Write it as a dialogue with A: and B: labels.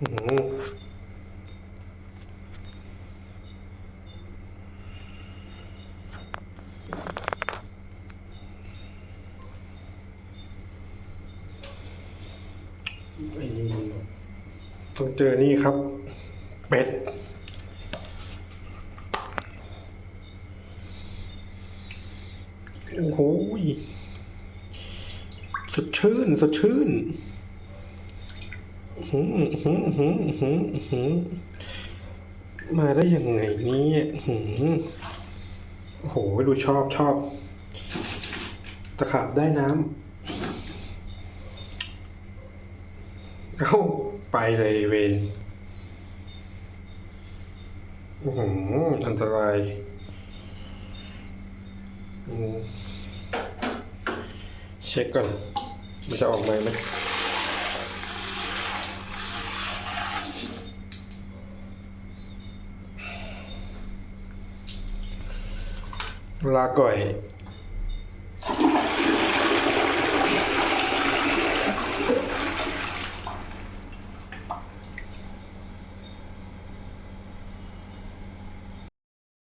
A: อื้อหือไอ้นี่มันต้องเจอนี่ครับ เป็ด โอ้โหสดชื่น สดชื่น มาได้ยังไงเนี่ยโอ้โห ดูชอบชอบ ตะขาบได้น้ำเอ้าไปเลยเวนอื้อหืออันตรายเช็คก่อน มันจะออกมาไหมลาก่ อย